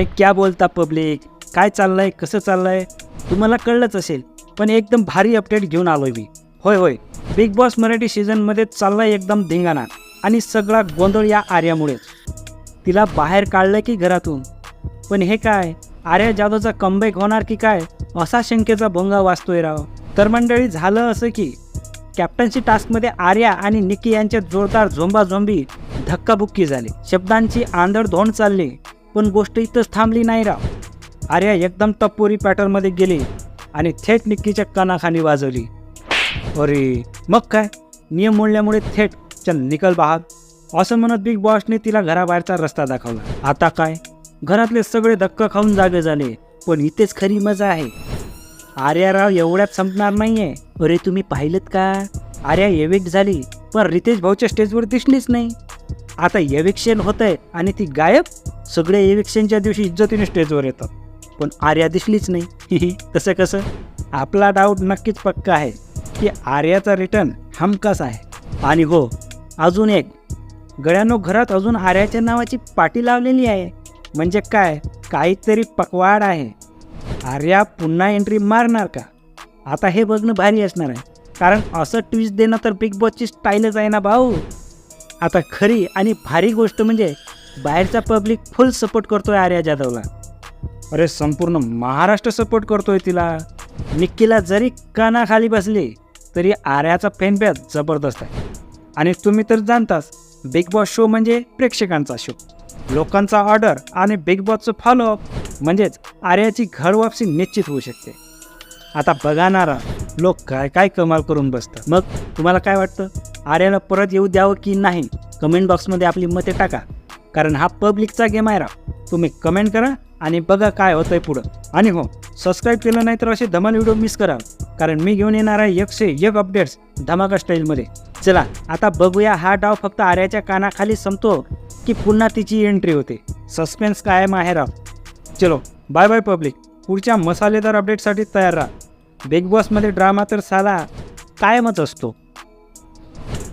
अरे क्या बोलता पब्लिक काय चाललंय? कसं चाललंय? तुम्हाला कळलंच असेल पण एकदम भारी अपडेट घेऊन आलोय मी. होय होय. बिग बॉस मराठी सीझनमध्ये चाललाय एकदम धिंगाणा आणि सगळा गोंधळ या आर्यामुळेच. तिला बाहेर काढलं की घरातून? पण हे काय? आर्या जाधवचा कमबॅक होणार की काय? असा शंकेचा भोंगा वाचतोय राव. तर मंडळी झालं असं की कॅप्टन्सी टास्कमध्ये आर्या आणि निकी यांच्या जोरदार झोंबाझोंबी धक्काबुक्की झाली. शब्दांची आंधळधोंड चालली. पण गोष्ट इथंच थांबली नाही राव. आर्या एकदम टप्पोरी पॅटर्नमध्ये गेली आणि थेट निक्कीच्या कानाखाली वाजवली. अरे मग काय? नियम मोडल्यामुळे थेट चल निकल बाहेर. असं म्हणत बिग बॉसने तिला घराबाहेरचा रस्ता दाखवला. आता काय? घरातले सगळे धक्का खाऊन जागे झाले पण इथेच खरी मजा आहे. आर्या राव एवढ्यात संपणार नाहीये. अरे तुम्ही पाहिलं का? आर्या एविक्ट झाली पण रितेश भाऊच्या स्टेजवर दिसलीच नाही. आता एविक्शन होत आहे आणि ती गायब? सगळे इलेक्शनच्या दिवशी इज्जतीने स्टेजवर येतात. पण आर्या दिसलीच नाही. कसं कसं? आपला डाऊट नक्कीच पक्का आहे की आर्याचा रिटर्न हमखास आहे. आणि हो अजून एक. गळ्यानो घरात अजून आर्याच्या नावाची पाटी लावलेली आहे. म्हणजे काय? काहीतरी पकवाड आहे. आर्या पुन्हा एंट्री मारणार का? आता हे बघणं भारी असणार आहे. कारण असं ट्विस्ट देणं तर बिग बॉसची स्टाईलच आहे ना भाऊ. आता खरी आणि भारी गोष्ट म्हणजे बाहेरचा पब्लिक फुल सपोर्ट करतोय आर्या जाधवला. अरे संपूर्ण महाराष्ट्र सपोर्ट करतोय तिला. निक्कीला जरी कानाखाली बसली तरी आर्याचा फॅनबेस जबरदस्त आहे. आणि तुम्ही तर जाणताच बिग बॉस शो म्हणजे प्रेक्षकांचा शो लोकांचा ऑर्डर आणि बिग बॉसचं फॉलोअप म्हणजेच आर्याची घर वापसी निश्चित होऊ शकते. आता बघाणारा लोक काय काय कमाल करून बसतात. मग तुम्हाला काय वाटतं? आर्याला परत येऊ द्यावं की नाही? कमेंट बॉक्समध्ये आपली मते टाका. कारण हा पब्लिकचा गेम आहे राव. तुम्ही कमेंट करा आणि बघा काय होतंय पुढं. आणि हो सबस्क्राईब केलं नाही तर असे धमाल व्हिडिओ मिस करा. कारण मी घेऊन येणार आहे एकशे एक अपडेट्स धमाका स्टाईलमध्ये चला आता बघूया हा डाव फक्त आर्याच्या कानाखाली संपतो की पुन्हा तिची एंट्री होते. सस्पेन्स कायम आहे राव. चलो बाय बाय पब्लिक पुढच्या मसालेदार अपडेटसाठी तयार राहा. बिग बॉसमध्ये ड्रामा तर साला कायमच असतो.